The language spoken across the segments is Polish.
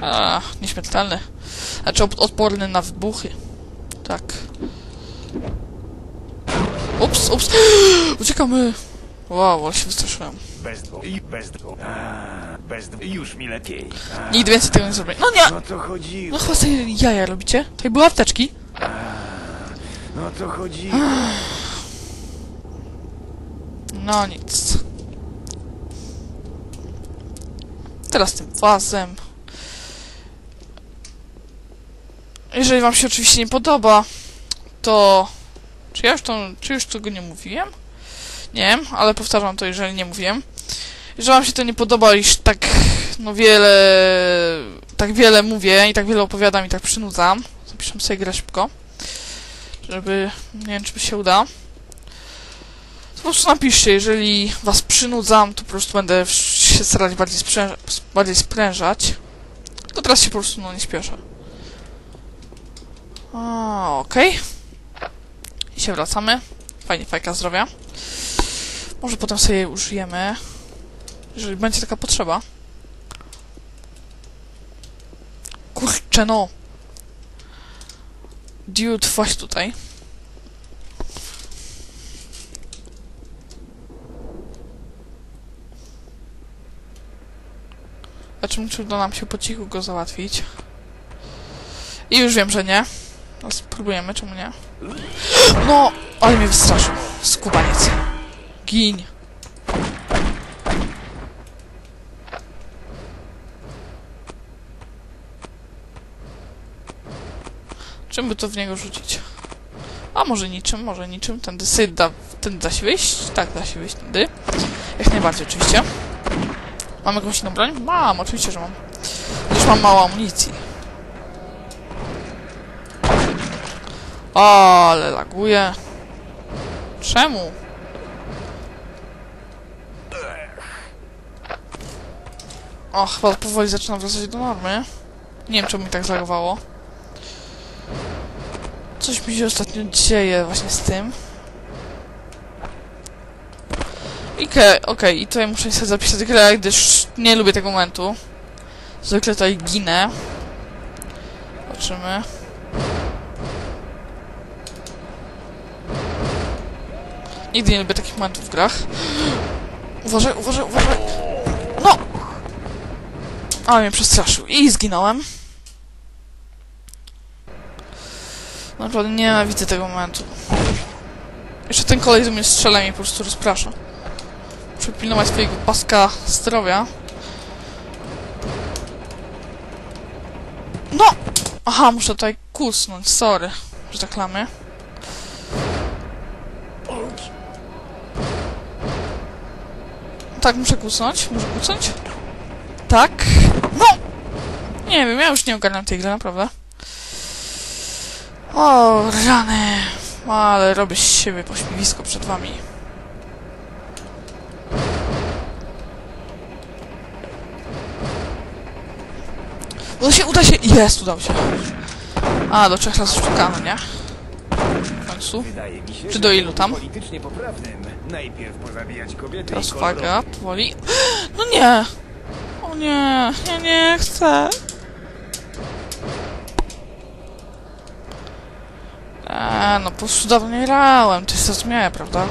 A, nieśmiertelny. Znaczy odporny na wybuchy. Tak. Ups, ups. Uciekamy. Wow, ale się wystraszyłem. Bez dwóch. I bez dwóch. Bez dwóch. Już mi lepiej. Nigdy więcej tego nie zrobię. No nie! no to chodzi. No chyba sobie jaja robicie. Tutaj były apteczki. No to chodzi. No nic. Teraz tym wazem. Jeżeli wam się oczywiście nie podoba, to... Czy ja już to... Czy już tego nie mówiłem? Nie wiem, ale powtarzam to, jeżeli nie mówiłem. Jeżeli wam się to nie podoba, iż tak no wiele... Tak wiele mówię i tak wiele opowiadam i tak przynudzam. Zapiszę sobie grę szybko. Żeby... Nie wiem, czy by się uda. To po prostu napiszcie, jeżeli was przynudzam, to po prostu będę się starać bardziej, sprzęża, bardziej sprężać. To teraz się po prostu no, nie śpieszę. A, okej. I się wracamy. Fajnie, fajka zdrowia. Może potem sobie użyjemy. Jeżeli będzie taka potrzeba. Kurczę no! Dude, właśnie tutaj. Znaczy, czy uda nam się po cichu go załatwić. I już wiem, że nie. No, spróbujemy, czemu nie? No, ale mnie wystraszył. Skubaniec. Gin. Czym by to w niego rzucić? A może niczym, może niczym. Tędy sy da, tędy da się wyjść? Tak, da się wyjść tędy. Jak najbardziej, oczywiście. Mam jakąś inną broń? Mam, oczywiście, że mam. Już mam mało amunicji. O, ale laguje. Czemu? O, chyba powoli zaczynam wracać do normy. Nie wiem, czemu mi tak zlagowało. Coś mi się ostatnio dzieje właśnie z tym. I Okej, okej, i tutaj muszę sobie zapisać grę, gdyż nie lubię tego momentu. Zwykle tutaj ginę. Zobaczymy. Nigdy nie lubię takich momentów w grach. Uważaj, uważaj, uważaj. No! Ale mnie przestraszył. I zginąłem. Naprawdę nienawidzę tego momentu. Jeszcze ten kolej do mnie strzela i po prostu rozprasza. Muszę pilnować swojego paska zdrowia. No! Aha, muszę tutaj kusnąć, sorry, że tak lamy. Tak, muszę kusnąć. Muszę kusnąć? Tak. No! Nie wiem, ja już nie ogarniam tej gry, naprawdę. O, rany. Ale robię z siebie pośmiewisko przed wami. Uda się, uda się! Jest, udał się. A, do trzech razy szukano, nie? W końcu. Czy do ilu tam? Teraz uwaga, powoli. No nie! O nie, ja nie chcę. Eee, no po prostu dawno nie grałem, to jest zrozumiałe, prawda?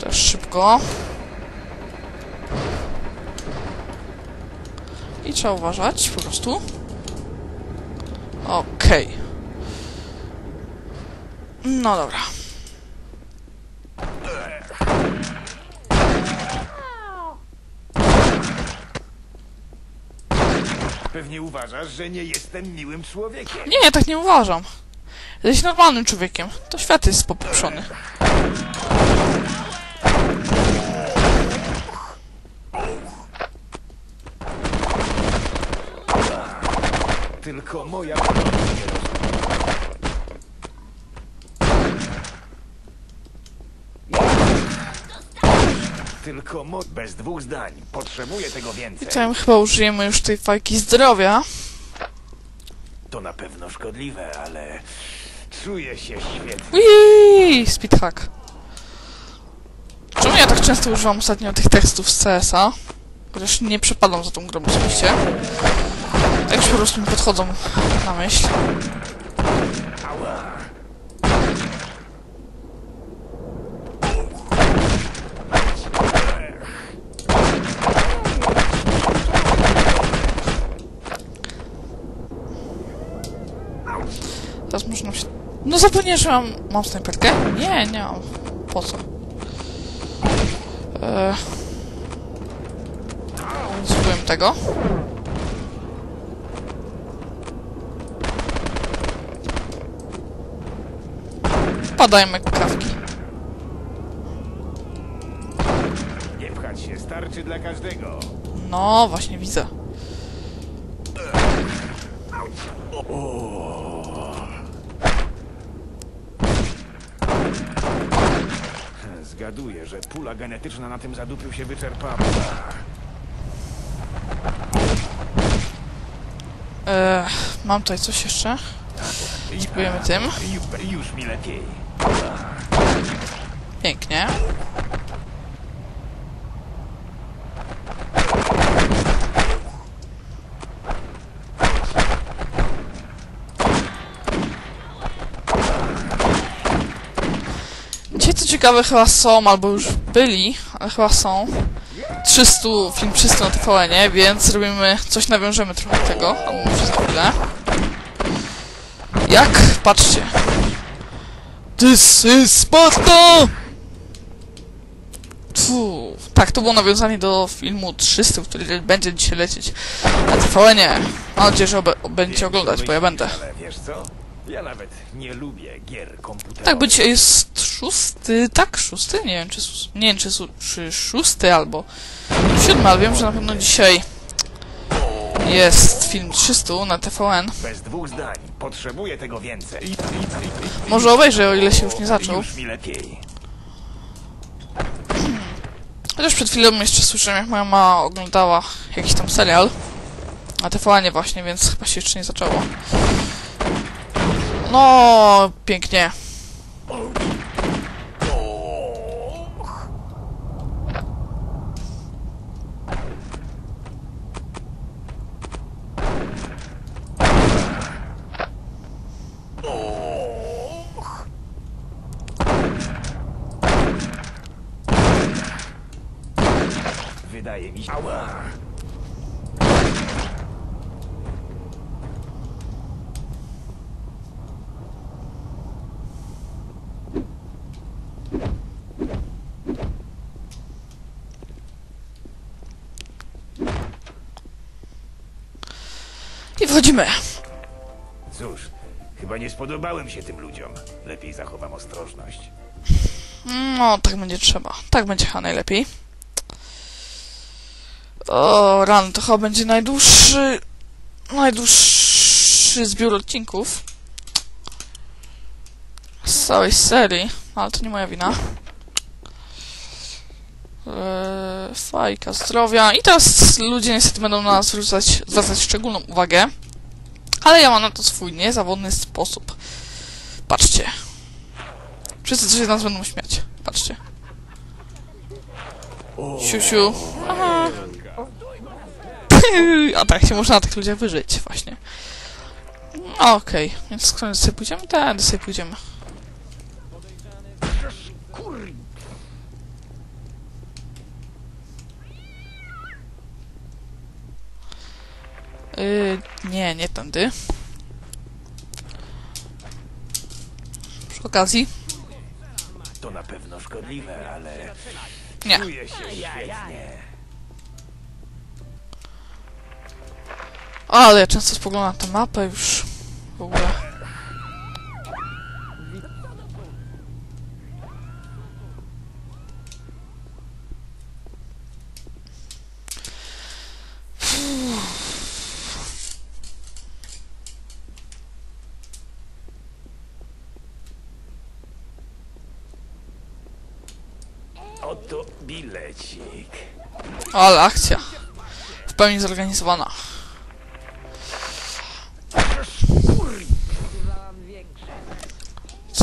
Też szybko. I trzeba uważać, po prostu. Okej. No dobra. Pewnie uważasz, że nie jestem miłym człowiekiem. Nie, tak nie uważam. Jesteś normalnym człowiekiem. To świat jest popieprzony. Tylko moja... Tylko mo... Bez dwóch zdań. Potrzebuję tego I więcej. tutaj chyba użyjemy już tej fajki zdrowia. To na pewno szkodliwe, ale... Czuję się świetnie. Uiii, speedhack. Czemu ja tak często używam ostatnio tych tekstów z CS-a. Chociaż nie przepadam za tą grą osobiście. Już po prostu mi podchodzą na myśl. Teraz można się... No zapomniałem, że mam... Mam snajperkę? Nie, nie mam. Po co? Eee... Spróbujemy tego. Padajmy kawki. Nie pchać się, starczy dla każdego. No, właśnie widzę. Zgaduję, że pula genetyczna na tym zadupiu się wyczerpała. Eee, mam tutaj coś jeszcze. Spróbujemy tym. Ju, już mi lepiej. Pięknie. Dzisiaj co ciekawe chyba są, albo już byli, ale chyba są 300, film 300 na tvn więc zrobimy coś, nawiążemy trochę tego, albo może za chwilę. Jak? Patrzcie. This is Sparta! Fu, tak, to było nawiązanie do filmu 300, który będzie dzisiaj lecieć na tvn -ie. Mam nadzieję, że będziecie oglądać, bo ja będę. Ja nawet nie lubię gier komputerowych. Tak, bo dzisiaj jest szósty, tak, szósty? Nie wiem, czy, nie wiem, czy, czy szósty albo siódmy, ale wiem, że na pewno dzisiaj jest film 300 na TVN. Bez dwóch zdań. Potrzebuję tego więcej. Może obejrzę, o ile się już nie zaczął. Już mi lepiej. Chociaż przed chwilą jeszcze słyszałem, jak moja mama oglądała jakiś tam serial na TVN właśnie, więc chyba się jeszcze nie zaczęło. No, pięknie. Mi się... Ała. I wchodzimy. Cóż, chyba nie spodobałem się tym ludziom. Lepiej zachowam ostrożność. No, tak będzie trzeba. Tak będzie chyba najlepiej. O, ran, to chyba będzie najdłuższy... Najdłuższy zbiór odcinków. Z całej serii. Ale to nie moja wina. Eee, fajka zdrowia. I teraz ludzie niestety będą na nas zwracać, zwracać szczególną uwagę. Ale ja mam na to swój niezawodny sposób. Patrzcie. Wszyscy coś z nas będą śmiać. Patrzcie. Siusiu. Aha. A tak się można na tych ludziach wyżyć, właśnie. Okej, więc skąd sobie pójdziemy? Tędy sobie pójdziemy. Yy, nie, nie tędy. Przy okazji. To na pewno szkodliwe, ale Nie. czuję się świetnie. Ale ja często spoglądam na tę mapę już w ogóle. Oto bilecik. Ale akcja. W pełni zorganizowana.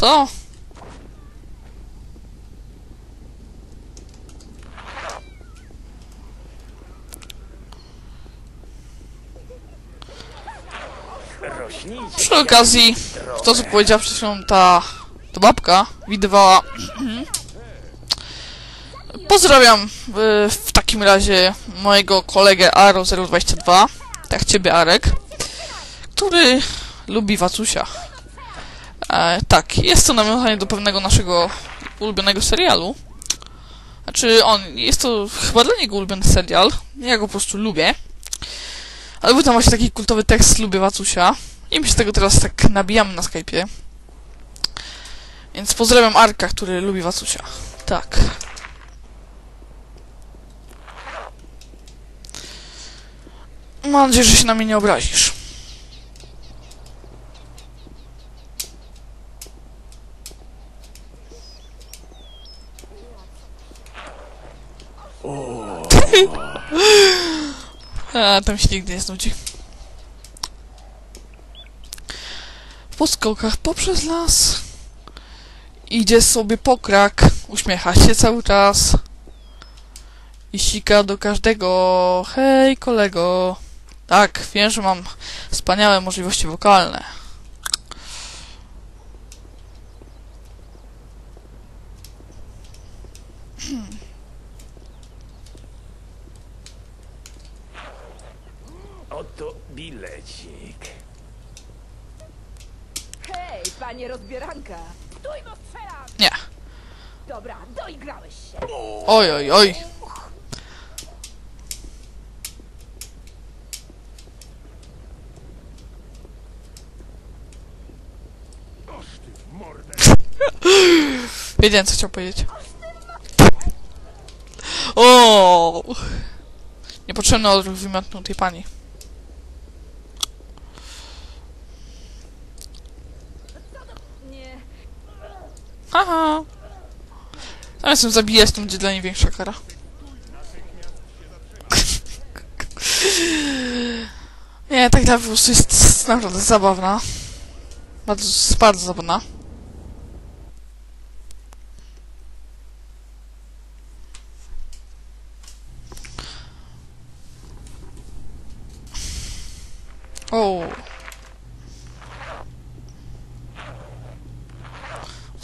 Co? Przy okazji, to co powiedziała przed chwilą ta, ta babka, widywała. Pozdrawiam y, w takim razie mojego kolegę Aro022, tak ciebie Arek, który lubi Wacusia. E, tak, jest to nawiązanie do pewnego naszego ulubionego serialu. Znaczy on, jest to chyba dla niego ulubiony serial, ja go po prostu lubię. Ale był tam właśnie taki kultowy tekst Lubię Wacusia. I my się tego teraz tak nabijamy na Skype'ie. Więc pozdrawiam Arka, który lubi Wacusia. Tak. Mam nadzieję, że się na mnie nie obrazisz. Tam się nigdy nie znudzi. Po skokach poprzez las idzie sobie pokrak, uśmiecha się cały czas i sika do każdego. Hej, kolego. Tak, wiem, że mam wspaniałe możliwości wokalne. Oto bilecik. Hej, panie rozbieranka! Stój, bo strzelam! Nie. Dobra, doigrałeś się. Oj, oj, oj. Wiedziałem, co chciał powiedzieć. O! Niepotrzebny odruch wymiotnął tej pani. Nie, Haha. Zamiast ją zabijać, to będzie dla niej większa kara. Nie, tak dla jest naprawdę zabawna. Bardzo, bardzo zabawna. O.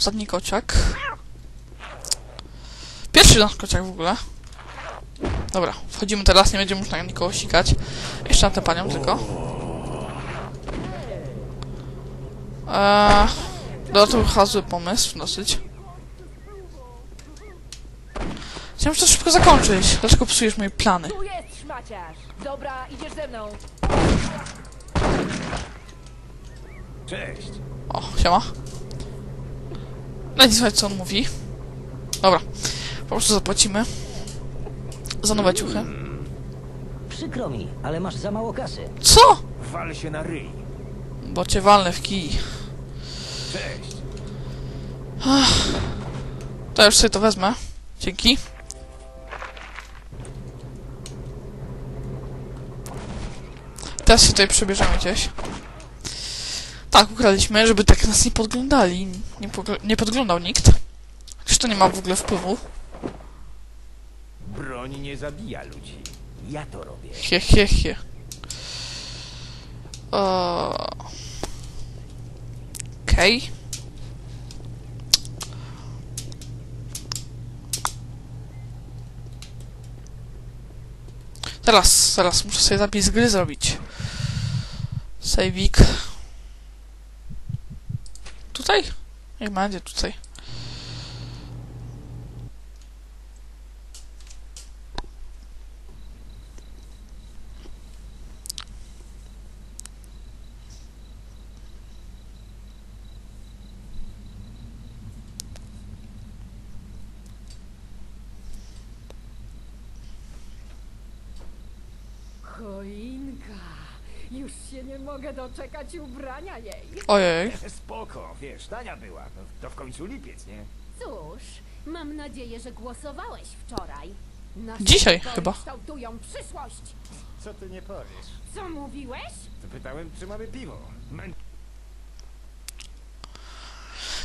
Ostatni kociak. Pierwszy nasz kociak w ogóle. Dobra, wchodzimy teraz, nie będziemy już na nikogo sikać. Jeszcze na tę panią tylko. Eee, no to chyba zły pomysł, dosyć. Chciałem to szybko zakończyć. Dlaczego psujesz moje plany? tu jest szmaciarz! Dobra, idziesz ze mną. Cześć. O, siema. Dajcie słuchać, co on mówi. Dobra, po prostu zapłacimy. Za nowe ciuchy. Przykro mi, ale masz za mało kasy. Co? Wal się na ryj. Bo cię walnę w kij. Cześć. To już sobie to wezmę. Dzięki. Teraz się tutaj przebierzemy gdzieś. Tak, ukradliśmy, żeby tak nas nie podglądali. Nie, pogl- nie podglądał nikt. Chociaż to nie ma w ogóle wpływu. Broń nie zabija ludzi. Ja to robię. He, he, he. O. Okej. Teraz, zaraz muszę sobie zapis gry zrobić. Sejwik. Tutaj? Niech będzie tutaj. Choinka! Już się nie mogę doczekać ubrania jej. Ojej. Spoko, wiesz, tania była. No, to w końcu lipiec, nie? Cóż, mam nadzieję, że głosowałeś wczoraj. Nasze Dzisiaj wybory chyba. kształtują przyszłość. Co ty nie powiesz? Co mówiłeś? To pytałem, czy mamy piwo. Mę-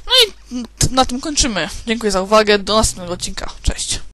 No i na tym kończymy. Dziękuję za uwagę. Do następnego odcinka. Cześć.